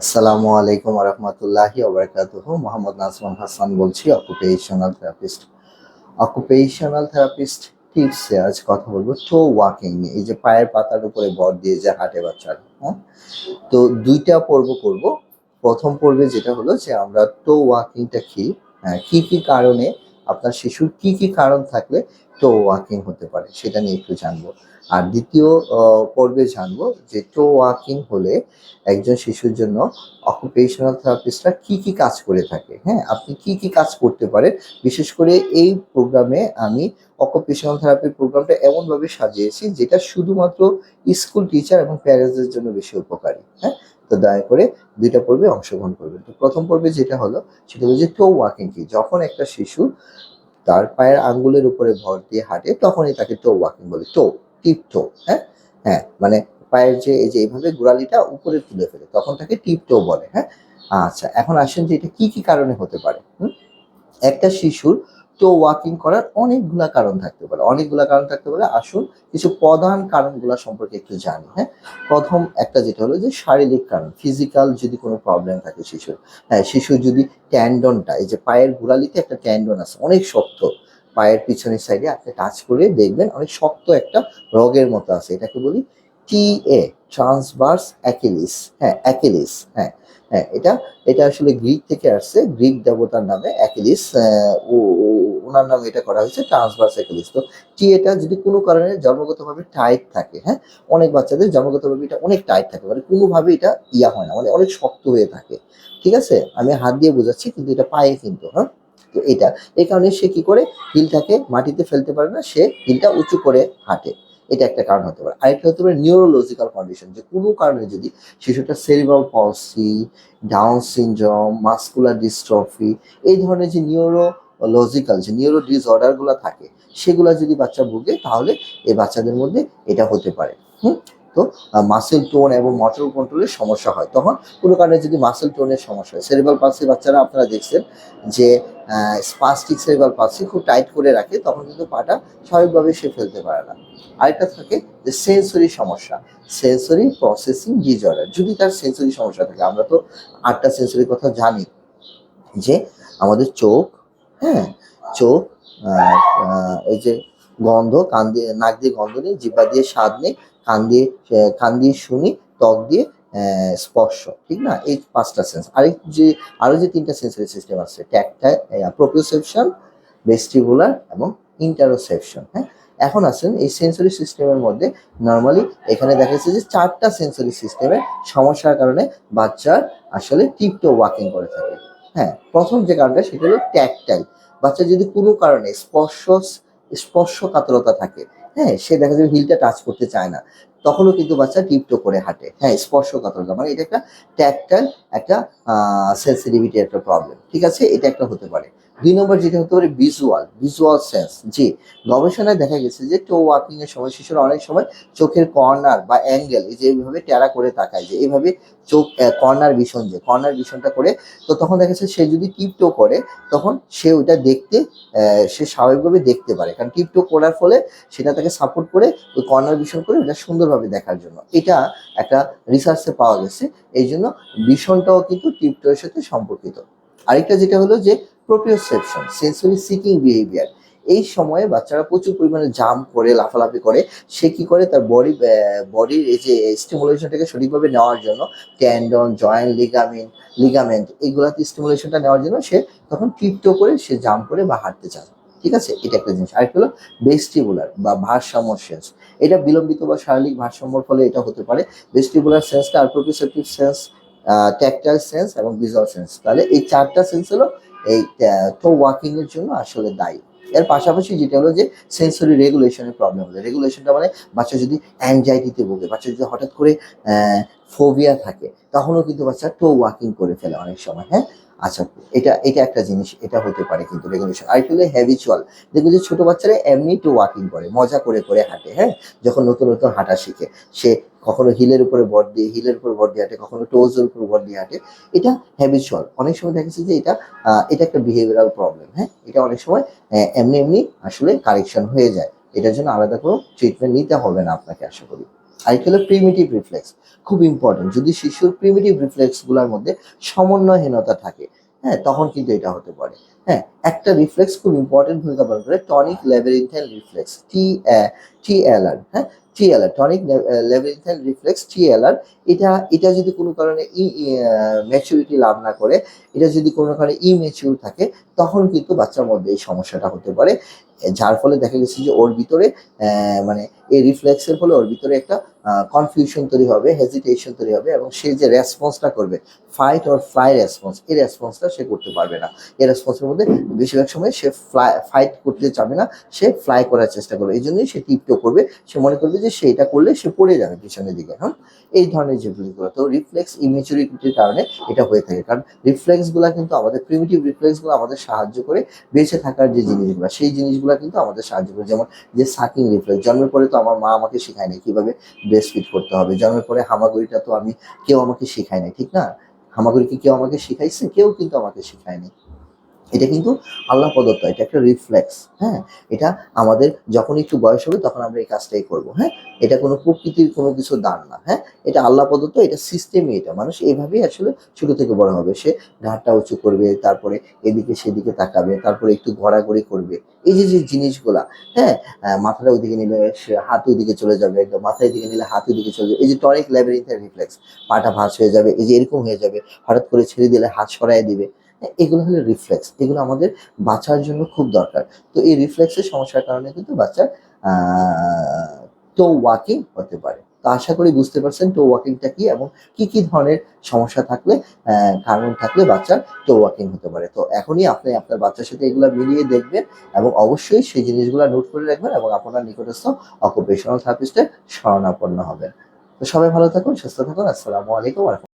আসসালামু আলাইকুম রহমতুল্লাহি ওবরাকাতুহ। মোহাম্মদ নাজমান হাসান বলছি অকুপেশনাল থেরাপিস্ট অকুপেশনাল থেরাপিস্ট টিপসে আজ কথা বলব টো ওয়াকিং এই যে পায়ের পাতার উপরে বর দিয়ে যে হাঁটে বাচ্চারা হ্যাঁ? তো দুইটা পর্ব করব। প্রথম পর্বে যেটা হলো যে আমরা টো ওয়াকিংটা কি হ্যাঁ কি কি কারণে আপনার শিশুর কি কি কারণ থাকলে টো ওয়াকিং হতে পারে, সেটা নিয়ে একটু জানব। আর দ্বিতীয় পর্বে জানব যে টো ওয়াকিং হলে একজন শিশুর জন্য অকুপেশনাল থেরাপিস্টরা কি কি কাজ করে থাকে হ্যাঁ? আপনি কি কি কাজ করতে পারেন? বিশেষ করে এই প্রোগ্রামে আমি অকুপেশনাল থেরাপি প্রোগ্রামটা এমনভাবে সাজিয়েছি যেটা শুধুমাত্র স্কুল টিচার এবং প্যারেন্টসদের জন্য বেশি উপকারী হ্যাঁ? তো দয়া করে দুইটা পর্বে অংশগ্রহণ করবেন তো প্রথম পর্বে যেটা হলো, সেটা হলো যে টো ওয়াকিং কি, যখন একটা শিশু তার পায়ের আঙ্গুলের উপরে ভর দিয়ে হাঁটে, তখনই তাকে টো ওয়াকিং বলে। টো টিপ টো হ্যাঁ? হ্যাঁ মানে পায়ের যে, এই যে এইভাবে গোড়ালিটা উপরে তুলে ফেলে, তখন তাকে টিপ টো বলে হ্যাঁ? আচ্ছা এখন আসেন যে এটা কি কি কারণে হতে পারে? একটা শিশুর টো ওয়াকিং করার অনেকগুলা কারণ থাকতে পারে। অনেকগুলা কারণ থাকতে পারে। আসুন কিছু প্রধান কারণগুলো সম্পর্কে একটু জানি হ্যাঁ? প্রথম একটা যেটা হলো যে শারীরিক কারণ ফিজিক্যাল যদি কোনো প্রবলেম থাকে শিশুর হ্যাঁ শিশুর যদি ট্যান্ডনটা এই যে পায়ের গোড়ালিতে একটা ট্যান্ডন আছে, অনেক শক্ত, পায়ের পিছনের সাইডে আপনি টাচ করে দেখবেন অনেক শক্ত একটা রগের মতো আছে। এটাকে বলি টি এ ট্রান্সভার্স অ্যাকিলিস হ্যাঁ অ্যাকিলিস হ্যাঁ। হ্যাঁ এটা এটা আসলে গ্রিক থেকে আসছে, গ্রিক দেবতার নামে অ্যাকিলিস ওনার নামে এটা করা হয়েছে, ট্রান্সভার্স অ্যাকিলিস। তো টি এটা যদি কোনো কারণে জন্মগতভাবে টাইট থাকে হ্যাঁ অনেক বাচ্চাদের জন্মগতভাবে এটা অনেক টাইট থাকে মানে কোনোভাবে এটা ইয়া হয় না মানে অনেক শক্ত হয়ে থাকে। ঠিক আছে? আমি হাত দিয়ে বোঝাচ্ছি, কিন্তু এটা পায়ে কিন্তু হ্যাঁ? তো এটা, এই কারণে সে কি করে, হিলটাকে মাটিতে ফেলতে পারে না, সে হিলটা উঁচু করে হাঁটে। এটা একটা কারণ হতে পারে। আরেকটা হতে পারে নিউরোলজিক্যাল কন্ডিশন যে কোনো কারণে যদি শিশুটা cerebral palsy Down syndrome muscular dystrophy এই ধরনের যে নিউরোলজিক্যাল যে নিউরো ডিসঅর্ডারগুলো থাকে, সেগুলো যদি বাচ্চা ভুগে, তাহলে এই বাচ্চাদের মধ্যে এটা হতে পারে। হুম? তো মাসেল টোন এবং মটর কন্ট্রোলের সমস্যা হয়। তখন কোনো কারণে যদি মাসেল টোনের সমস্যা হয় সেরিবাল পালসি বাচ্চারা আপনারা দেখছেন যে স্পাস্টিক সেরিবাল পালসি খুব টাইট করে রাখে তখন কিন্তু পাটা স্বাভাবিকভাবে সে ফেলতে পারে না। আরেকটা থাকে যে সেন্সরি সমস্যা সেন্সরি প্রসেসিং ডিজঅর্ডার যদি তার সেন্সরি সমস্যা থাকে আমরা তো আটটা সেন্সরির কথা জানি যে আমাদের চোখ হ্যাঁ চোখ আহ, যে গন্ধ কান দিয়ে নাক দিয়ে গন্ধ নেই জিব্বা দিয়ে স্বাদ নেই কান দিয়ে কান দিয়ে শুনি, ত্বক দিয়ে স্পর্শ, ঠিক না? এই পাঁচটা সেন্স আরেক যে, আরও যে তিনটা সেন্সরি সিস্টেম আছে ট্যাকটাইল প্রোপ্রিওসেপশন ভেস্টিবুলার এবং ইন্টারোসেপশন হ্যাঁ? এখন আসেন এই সেন্সরি সিস্টেমের মধ্যে নর্মালি এখানে দেখা যাচ্ছে যে চারটা সেন্সরি সিস্টেমের সমস্যার কারণে বাচ্চার আসলে টিপটো ওয়াকিং করে থাকে হ্যাঁ? প্রথম যে কারণটা সেটা হলো ট্যাকটাইল বাচ্চা যদি কোনো কারণে স্পর্শ স্পর্শ কাতরতা থাকে হ্যাঁ সে দেখা যাবে হিলটা টাচ করতে চায় না। তখনও কিন্তু বাচ্চা টিপটো করে হাঁটে। হ্যাঁ স্পর্শ কাতরতা মানে এটা একটা ট্যাকটাইল একটা সেন্সিটিভিটি একটা প্রবলেম ঠিক আছে? এটা একটা হতে পারে। দুই নম্বর যেটা হতে পারে ভিজুয়াল ভিজুয়াল সেন্স জি। গবেষণায় দেখা গেছে যে টো ওয়াকিং এর সময় শিশুরা অনেক সময় চোখের কর্নার বা অ্যাঙ্গেল এই যে এইভাবে টেরা করে তাকায়, যে এইভাবে চোখ কর্নার ভিশন যে কর্নার ভিশনটা করে, তো তখন দেখা যাচ্ছে সে যদি টিপটো করে, তখন সে ওইটা দেখতে সে স্বাভাবিকভাবে দেখতে পারে। কারণ টিপটো করার ফলে সেটা তাকে সাপোর্ট করে, ওই কর্নার ভিশন করে ওটা সুন্দরভাবে দেখার জন্য। এটা একটা রিসার্চে পাওয়া গেছে। এই জন্য ভিশনটাও কিন্তু টিপটোর সাথে সম্পর্কিত। আরেকটা যেটা হলো যে প্রোপ্রিওসেপশন সেন্সরি সিকিং বিহেভিয়ার এই সময়ে বাচ্চারা প্রচুর পরিমাণে জাম করে, লাফালাফি করে। সে কি করে? তার বডি বডির এই যে স্টিমুলেশনটাকে সঠিকভাবে নেওয়ার জন্য ট্যান্ডন জয়েন্ট লিগামেন্ট লিগামেন্ট এইগুলাতে স্টিমুলেশনটা নেওয়ার জন্য সে তখন টিপটো করে সে জাম করে বা হাঁটতে চায়। ঠিক আছে? এটা একটা জিনিস। আরেকটা হলো বেস্টিবুলার বা ভারসাম্য সেন্স এটা বিলম্বিত বা শারীরিক ভারসাম্যর ফলে এটা হতে পারে। বেস্টিবুলার সেন্সটা আর প্রোপ্রিওসেপটিভ সেন্স ট্যাকটাইল সেন্স এবং ভিজুয়াল সেন্স তাহলে এই চারটা সেন্স হলো এই ওয়াকিং এর জন্য আসলে দায়ী। এর পাশাপাশি যেটা হলো যে সেন্সরি রেগুলেশনের প্রবলেম হলো। রেগুলেশনটা মানে বাচ্চা যদি অ্যাংজাইটিতে ভোগে, বাচ্চা যদি হঠাৎ করে ফোবিয়া থাকে, তখনও কিন্তু বাচ্চা টো ওয়াকিং করে ফেলে অনেক সময় হ্যাঁ? আচ্ছা এটা এটা একটা জিনিস, এটা হতে পারে কিন্তু রেগুলেশন আর হলো হ্যাবিচুয়াল দেখবে যে ছোট বাচ্চারা এমনি টু ওয়াকিং করে, মজা করে করে হাঁটে হ্যাঁ? যখন নতুন নতুন হাঁটা শিখে, সে কখনো হিলের উপরে বর দিয়ে, হিলের উপর বট দিয়ে হাঁটে, কখনো টোজের উপর বট দিয়ে হাঁটে, এটা হ্যাবিচুয়াল অনেক সময় দেখা যাচ্ছে যে এটা এটা একটা বিহেভিয়ারাল প্রবলেম হ্যাঁ? এটা অনেক সময় এমনি এমনি আসলে কারেকশন হয়ে যায়। এটার জন্য আলাদা কোনো ট্রিটমেন্ট নিতে হবে না আপনাকে, আশা করি। আরেকটি প্রিমিটিভ রিফ্লেক্স খুব ইম্পর্টেন্ট যদি শিশুর প্রিমিটিভ রিফ্লেক্সগুলোর মধ্যে সমন্বয়হীনতা থাকে হ্যাঁ তখন কিন্তু এটা হতে পারে। হ্যাঁ একটা রিফ্লেক্স খুব ইম্পর্টেন্ট ভূমিকা পালন করে টনিক লেভেরিনথাইল রিফ্লেক্স টি টি আর হ্যাঁ টি আর টনিক লেভেরিনথাইল রিফ্লেক্স টি আর এটা এটা যদি কোনো কারণে ই ম্যাচুরিটি লাভ না করে, এটা যদি কোনো কারণে ইমেচিউর থাকে, তখন কিন্তু বাচ্চার মধ্যে এই সমস্যাটা হতে পারে। যার ফলে দেখা গেছে যে ওর ভিতরে মানে এই রিফ্লেক্সের ফলে ওর ভিতরে একটা কনফিউশন তৈরি হবে হেজিটেশন তৈরি হবে এবং সে যে রেসপন্সটা করবে ফাইট অর ফ্লাই রেসপন্স এই রেসপন্সটা সে করতে পারবে না। এই রেসপন্সের মধ্যে বেশিরভাগ সময় সে ফ্লাই ফাইট করতে চাবে না, সে ফ্লাই করার চেষ্টা করবে। এই জন্যই সে টিপটো করবে, সে মনে করবে যে সে এটা করলে সে পড়ে যাবে পিছনের দিকে হ্যাঁ? এই ধরনের যেগুলো তো রিফ্লেক্স ইমেচুরিটির কারণে এটা হয়ে থাকে, কারণ রিফ্লেক্সগুলো কিন্তু আমাদের প্রিমিটিভ রিফ্লেক্সগুলো আমাদের সাহায্য করে বেঁচে থাকার যে জিনিসগুলো, সেই জিনিসগুলো কিন্তু আমাদের সাহায্য করে। যেমন যে সাকিং রিফ্লেক্স জন্মের পরে তো আমার মা আমাকে শেখায়নি কীভাবে ব্রেস্ট করতে হবে। জন্মের পরে হামাগুড়িটা তো আমি কেউ আমাকে শেখায় নাই, ঠিক না? হামাগুড়িকে কেউ আমাকে শিখাইছে, কেউ কিন্তু আমাকে শেখায়নি এটা কিন্তু আল্লাহ প্রদত্ত, এটা একটা রিফ্লেক্স হ্যাঁ? এটা আমাদের যখন একটু বয়স হবে তখন আমরা এই কাজটাই করব হ্যাঁ? এটা কোনো প্রকৃতির কোনো কিছু দান না হ্যাঁ? এটা আল্লাহ প্রদত্ত, এটা সিস্টেমই এটা। মানুষ এইভাবেই আসলে ছোট থেকে বড় হবে। সে ঘাটটা উঁচু করবে, তারপরে এদিকে সেদিকে তাকাবে, তারপরে একটু ঘোরাঘুরি করবে। এই যে যে জিনিসগুলা হ্যাঁ? মাথাটা ওইদিকে নিলে সে হাত ওইদিকে চলে যাবে, একদম মাথায় দিকে নিলে হাত ওইদিকে চলে যাবে। এই যে টনিক ল্যাবেরিন্থের রিফ্লেক্স পাটা ভাঁজ হয়ে যাবে, এই যে এরকম হয়ে যাবে, হঠাৎ করে ছেড়ে দিলে হাত সরায় দিবে। এগুলো হলো রিফ্লেক্স এগুলো আমাদের বাঁচার জন্য খুব দরকার। তো এই রিফ্লেক্সের সমস্যার কারণে কিন্তু বাচ্চার টো ওয়াকিং হতে পারে। তো আশা করি বুঝতে পারছেন টো ওয়াকিংটা কি এবং কি কি ধরনের সমস্যা থাকলে কারণ থাকলে বাচ্চার টো ওয়াকিং হতে পারে। তো এখনই আপনি আপনার বাচ্চার সাথে এগুলো মিলিয়ে দেখবেন এবং অবশ্যই সেই জিনিসগুলো নোট করে রাখবেন এবং আপনার নিকটস্থ অকুপেশনাল থেরাপিস্টের শরণাপন্ন হবেন। তো সবাই ভালো থাকুন, সুস্থ থাকুন। আসসালামু আলাইকুম।